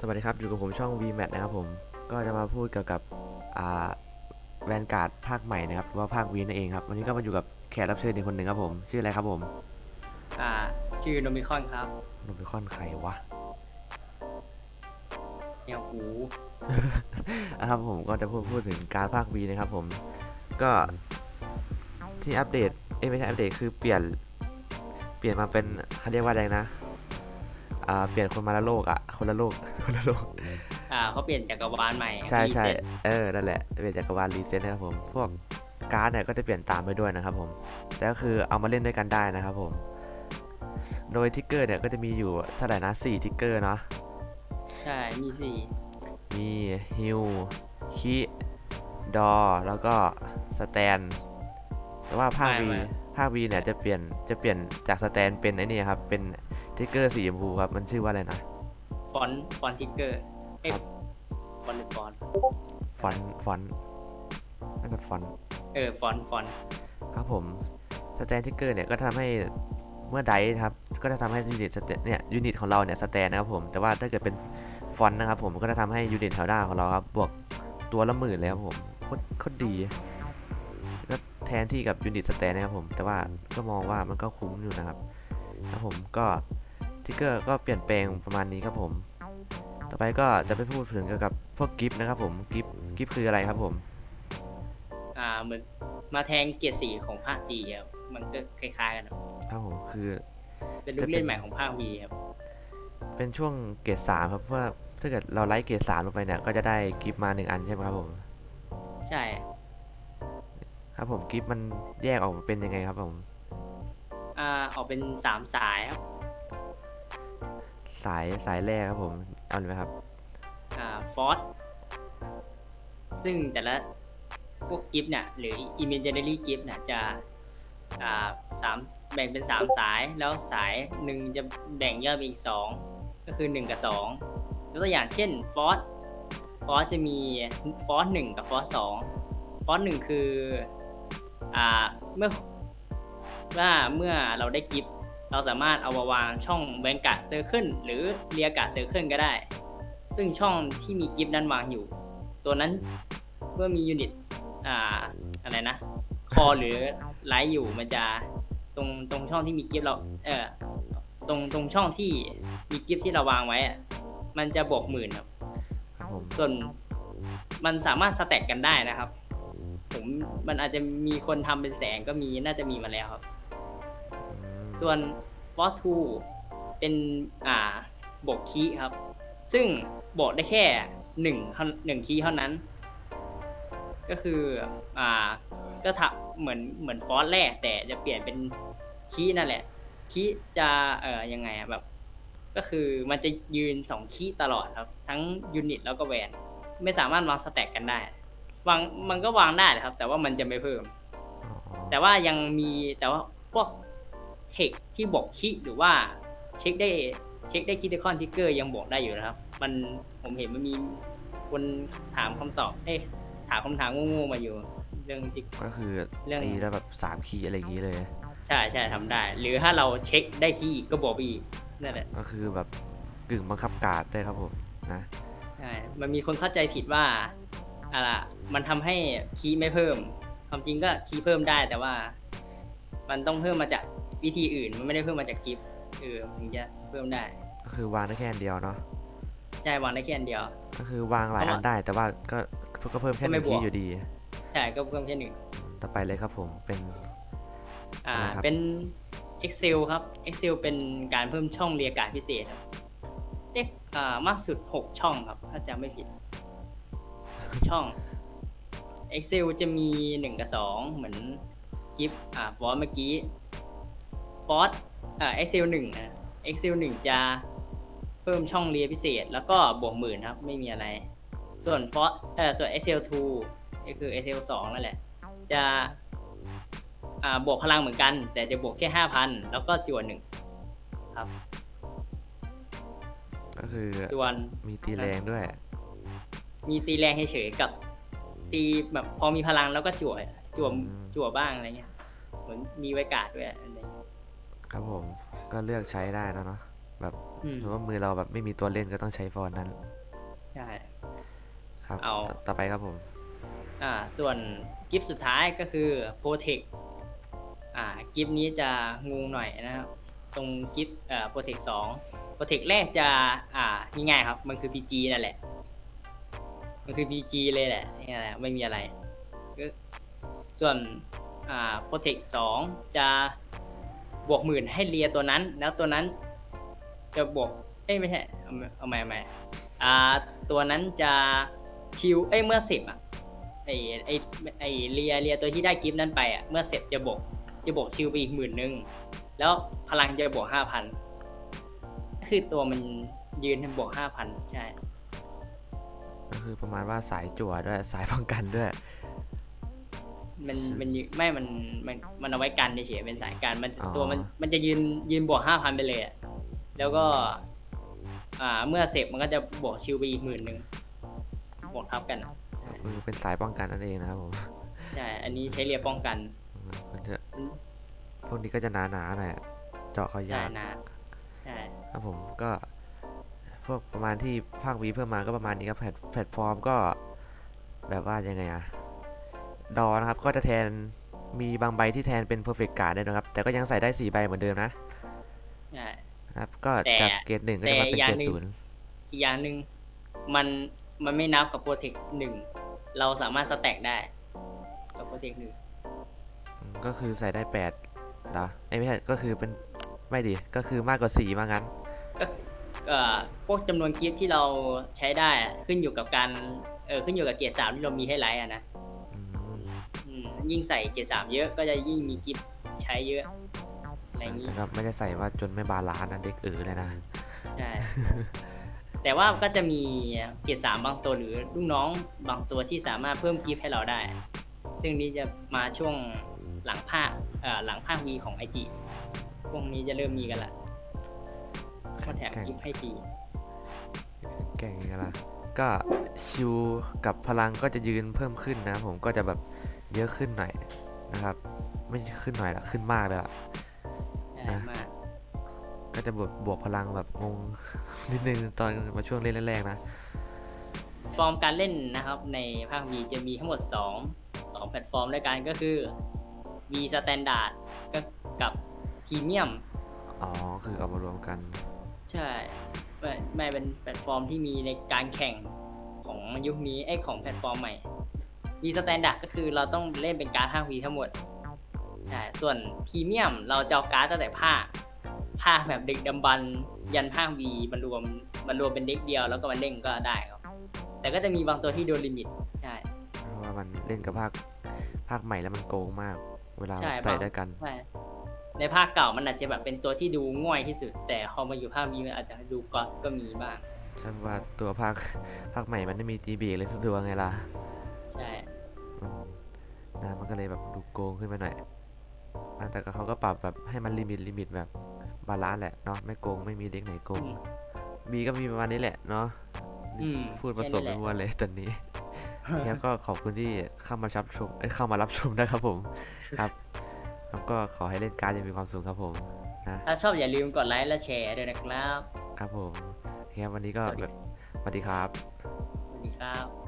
สวัสดีครับ อยู่กับผมช่อง VMAT นะครับผม ก็จะมาพูดเกี่ยวกับอ่าแวนการ์ดภาคใหม่นะครับ หรือว่าภาควีนั่นเองครับ วันนี้ก็มาอยู่กับแขกรับเชิญอีกคนหนึ่งครับผม ชื่ออะไรครับผม อ่า ชื่อโนมิคอนครับ โนบิคอนใครวะเนี่ยหูนะครับผมก็จะพูดพูดถึงการดภาควีนะครับผม ก็ที่อัปเดต เอ้ยไม่ใช่อัปเดตคือเปลี่ยน เปลี่ยนมาเป็นเขาเรียกว่าอะไรนะ อ่าเปลี่ยนคนมาละโลกอะคนละโลกคนละโลก อ่าเขาเปลี่ยนจักรวาลใหม่ใช่ใช่รีเซ็ตเออนั่นแหละเปลี่ยนจักรวาลรีเซ็ตนะครับผม พวกการ์ดเนี่ยก็จะเปลี่ยนตามไปด้วยนะครับผม แต่ก็คือเอามาเล่นด้วยกันได้นะครับผม โดยทิกเกอร์เนี่ยก็จะมีอยู่เท่าไหร่นะ4ทิกเกอร์เนาะ ใช่ มีสี่มีฮิลคิดอ แล้วก็สแตน แต่ว่าภาควีภาควีเนี่ยจะเปลี่ยนจะเปลี่ยนจากสแตนเป็นไอ้นี่ครับ เป็น ทิกเกอร์สีชมพูครับ มันชื่อว่าอะไรนะ ฟอนต์ฟอนต์ทิกเกอร์เอ้ยครับ ฟอนต์หรือฟอนต์ฟอนต์ฟอนต์น่าจะฟอนต์เออฟอนต์ฟอนต์ครับผมสแตนทิกเกอร์เนี่ยก็ทำให้เมื่อไดส์ครับ ก็จะทำให้ยูนิตสแตนเนี่ยยูนิตของเราเนี่ยสแตนนะครับผมแต่ว่าถ้าเกิดเป็นฟอนต์นะครับผมก็จะทำให้ยูนิตแถวหน้าของเราครับบวกตัวละหมื่นเลยครับผมโคตรโคตรดีก็แทนที่กับยูนิตสแตนนะครับผมแต่ว่าก็มองว่ามันก็คุ้มอยู่นะครับ ครับผมก็ ทิกเกอร์ก็เปลี่ยนแปลงประมาณนี้ครับผม ต่อไปก็จะไปพูดถึงเกี่ยวกับพวกกิฟต์นะครับผมกิฟต์กิฟต์คืออะไรครับผมอ่าเหมือนมาแทงเกียรติสีของภาคดีครับมันก็คล้ายๆกันครับครับผมคือเป็นลูกเล่นใหม่ของภาควีครับเป็นช่วงเกรดสามครับเพราะว่าถ้าเกิดเราไลค์เกรดสามลงไปเนี่ยก็จะได้กิฟต์มาหนึ่งอันใช่ไหมครับผม ใช่ครับผมกิฟต์มันแยกออกมาเป็นยังไงครับผม อ่าออกเป็นสามสายครับ สายสายแรกครับผม เอาเลยไหมครับ อ่าฟอสซึ่งแต่ละพวกกิฟต์เนี่ยหรือ imaginary gift เนี่ยจะอ่าสามแบ่งเป็นสามสายแล้วสายหนึ่งจะแบ่งย่อยเป็นอีกสองก็คือหนึ่งกับสองยกตัวอย่างเช่นฟอสฟอสจะมีฟอสหนึ่งกับฟอสสองฟอสหนึ่งคืออ่าเมื่อว่าเมื่อเราได้กิฟต์ เราสามารถเอามาวางช่องแวนการ์ดเซอร์เคิลหรือเรียการ์ดเซอร์เคิลก็ได้ ซึ่งช่องที่มีกิฟต์นั้นวางอยู่ ตัวนั้นเมื่อมียูนิตอ่าอะไรนะ คอหรือไลท์อยู่มันจะตรงตรงช่องที่มีกิฟต์เรา เออตรงตรงช่องที่มีกิฟต์ที่เราวางไว้อะมันจะบวกหมื่นครับครับผมส่วนมันสามารถสแต็กกันได้นะครับ ผมมันอาจจะมีคนทำเป็นแสงก็มีน่าจะมีมาแล้วครับ ส่วน f o r 2เป็นอ่าบวกคีย์ครับ ซึ่งบวกได้แค่หนึ่งเท่าหนึ่งคีย์เท่านั้น ก็คืออ่าก็ทำเหมือนเหมือนฟอสแรก แต่จะเปลี่ยนเป็นคีย์นั่นแหละคีย์จะเอ่อยังไงอะแบบ ก็คือมันจะยืนสองคีย์ตลอดครับ ทั้งยูนิตแล้วก็แวนไม่สามารถวางสแต็กกันได้วางมันก็วางได้นะครับ แต่ว่ามันจะไม่เพิ่มอ๋อแต่ว่ายังมีแต่ว่าพวก เทคที่บอกคิหรือว่าเช็คได้เช็คได้คิดคอนทิกเกอร์ยังบอกได้อยู่นะครับ มันผมเห็นมันมีคนถามคำตอบ เอ้ยถามคำถามโง่ๆมาอยู่ เรื่องทิกก็คือเรื่องตีแล้วแบบสามคีย์อะไรอย่างนี้เลย ใช่ใช่ทำได้ หรือถ้าเราเช็คได้คีย์ก็บอกไปอีกนั่นแหละก็คือแบบกึ่งบังคับการ์ดได้วยครับผมนะใช่มันมีคนเข้าใจผิดว่าอะไรอะมันทำให้คีย์ไม่เพิ่ม ความจริงก็คีย์เพิ่มได้แต่ว่า มันต้องเพิ่มมาจาก วิธีอื่นมันไม่ได้เพิ่มมาจากกิฟต์เออมันถึงจะเพิ่มได้ก็คือวางได้แค่อันเดียวเนาะใช่วางได้แค่อันเดียว ก็คือวางหลายเพราะอัว่านได้ แต่ว่าก็ก็เพิ่มแค่หนึ่งก็ไม่บวกคีย์อยู่ดี ใช่ก็เพิ่มแค่หนึ่งต่อไปเลยครับผมเป็นอ่าอะไรครับเป็น Excel ครับ Excel เป็นการเพิ่มช่องเรียกการดพิเศษครับเด็กอ่ามากสุด 6 ช่องครับ ถ้าจำไม่ผิด ช่อง Excel จะมี 1 กับ 2 เหมือนกิฟอ่าฟอสเมื่อกี้ ฟอสอ่า Excel 1นะ Excel 1จะเพิ่มช่องเรียพิเศษ แล้วก็บวกหมื่นครับ ไม่มีอะไร ส่วนฟอสเอ่อส่วน Excel 2ก็คือ Excel 2นั่นแหละ จะอ่าบวกพลังเหมือนกัน แต่จะบวกแค่ห้าพันแล้วก็จวนหนึ่งครับก็คือจวน มีตีแรงด้วย มีตีแรงเฉยๆกับ ตีแบบพอมีพลังแล้วก็จั่วจั่วอืมจั่วบ้างอะไรเงี้ยเหมือนมีไว้การ์ดด้วยอะไรเงี้ย ครับผมก็เลือกใช้ได้แล้วเนาะอืมหรือว่ามือเราแบบไม่มีตัวเล่นก็ต้องใช้ฟอนต์นั้นใช่ ครับเอา ต่อต่อไปครับผม อ่าส่วนกิฟต์สุดท้ายก็คือโปรเทคอ่ากิฟต์นี้จะงงหน่อยนะครับ ตรงกิฟต์เอ่อโปรเทคสองโปรเทคแรกจะอ่าง่ายๆครับ มันคือ PG นั่นแหละ มันคือ PG เลยแหละนี่แหละไม่มีอะไรก็ส่วนอ่าโปรเทคสองจะ บวกหมื่นให้เลียตัวนั้น แล้วตัวนั้น จะบวกเอ้ยไม่ใช่เอาใหม่เอาใหม่เอาใหม่อ่าตัวนั้นจะชิวเอ้ยเมื่อสิบอะไอไอไอเรียเรียตัวที่ได้กิฟต์นั้นไปอะเมื่อเสร็จจะบวกจะบวกชิวไปอีกหมื่นนึงแล้วพลังจะบวกห้าพันคือตัวมันยืนบวกห้าพันใช่ก็คือประมาณว่าสายจั่วด้วยสายป้องกันด้วย มันมันยืนไม่มันมันมันเอาไว้กันเฉยๆเป็นสายการมันอ๋อ ตัวมันมันจะยืนยืนบวกห้าพันไปเลยอะแล้วก็ อ่าเมื่อเสร็จมันก็จะบวกชิวไปอีกหมื่นหนึ่งบวกทับกันอะก็คือเป็นสายป้องกันนั่นเองนะครับผมใช่อันนี้ใช้เรียป้องกันมันจะพวกนี้ก็จะหนาๆหน่อยอะเจาะเขาใช่ยากนะใช่ครับผมก็พวกประมาณที่ภาควีเพิ่มมาก็ประมาณนี้ครับแพลตแพลตฟอร์มก็แบบว่ายังไงอะ ดอนะครับก็จะแทนมีบางใบที่แทนเป็น perfect card ได้นะครับ แต่ก็ยังใส่ได้ 4 ใบเหมือนเดิมนะใช่นะครับ ก็แต่ จากเกรดหนึ่งก็จะมาเป็นแต่เกรอย่างดหนึ่งศูนย์อีกอย่างหนึ่งมันมันไม่นับกับโปรเทคหนึ่งเราสามารถสแต็กได้ กับโปรเทคหนึ่งอืมก็คือใส่ได้8เหรอเอ้ยไม่ใช่ก็คือเป็นไม่ดีก็คือมากกว่า4มางั้น เอ่อพวกจำนวนกิฟต์ที่เราใช้ได้อะขึ้นอยู่กับการเออขึ้นอยู่กับเกียร์สามที่เรามีให้ไลท์อะนะอืมอืม ยิ่งใส่เกียร์สามเยอะก็จะยิ่งมีกิฟต์ใช้เยอะอะไรอย่างนี้แต่ก็ไม่ได้ใส่ว่าจนไม่บาลานซ์นะเด็กเออเลยนะ ใช่ แต่ว่าก็จะมีเกียร์สามบางตัวหรือลูกน้องบางตัวที่สามารถเพิ่มกิฟต์ให้เราได้ ซึ่งนี้จะมาช่วงหลังภาคเอ่อหลังภาควีของไอจีพวกนี้จะเริ่มมีกันละก็แถมกิฟต์ให้ฟรีแก่งยังไงล่ะก็ชิวกับพลังก็จะยืนเพิ่มขึ้นนะ ผมก็จะแบบ เยอะขึ้นหน่อยนะครับ ไม่ใช่ขึ้นหน่อยละขึ้นมากเลยล่ะใช่นะมากก็จะบวกบวกพลังแบบงงนิดนึงตอนมาช่วงเล่นแรกๆนะฟอร์มการเล่นนะครับในภาค V จะมีทั้งหมด 2 2 แพลตฟอร์มด้วยกันก็คือ V Standard ก็กับ Premium อ๋อ คือเอามารวมกัน ใช่ไม่ไม่เป็นแพลตฟอร์มที่มีในการแข่งของยุคนี้ไอ้ยของแพลตฟอร์มใหม่ V Standard ก็คือเราต้องเล่นเป็นการดภาค V ทั้งหมดใช่ส่วน Premium เราจะเอาการ์ดตั้งแต่ภาคภาคแบบเด็กดำบรรพ์ยันภาค V มารวมมารวมเป็นเด็กเดียวแล้วก็มาเล่นก็ได้ครับ แต่ก็จะมีบางตัวที่โดนลิมิตใช่เพราะว่ามันเล่นกับภาคภาคใหม่แล้วมันโกงมาก เวลาใช่ใส่บางด้วยกันใช่ในภาคเก่ามันอาจจะแบบเป็นตัวที่ดูง่อยที่สุด แต่พอมาอยู่ภาคนี้มันอาจจะดูก๊อตก็มีบ้างใช่ว่าตัวภาคภาคใหม่มันไม่มี GB เลยสักตัวไงล่ะใช่มัน นะมันก็เลยแบบดูโกงขึ้นมาหน่อยอะแต่ก็เขาก็ปรับแบบให้มันลิมิตลิมิตแบบบาลานซ์แหละเนาะไม่โกงไม่มีเด็กไหนโกงอืมบีก็มีประมาณนี้แหละเนาะอืมพูดผสมแค่ไปนี้แหละหมดเลยตอนนี้แล้วก็ขอบคุณที่เข้ามารับชมเอ้ยเข้ามารับชมนะครับผมครับแล้วก็ขอให้เล่นการ์ดอยังมีความสุขครับผมนะถ้าชอบอย่าลืมกดไลค์และแชร์ด้วยนะครับ ครับผมโอเคครับวันนี้ก็สวัสดีแบบสวัสดีครับสวัสดีครับ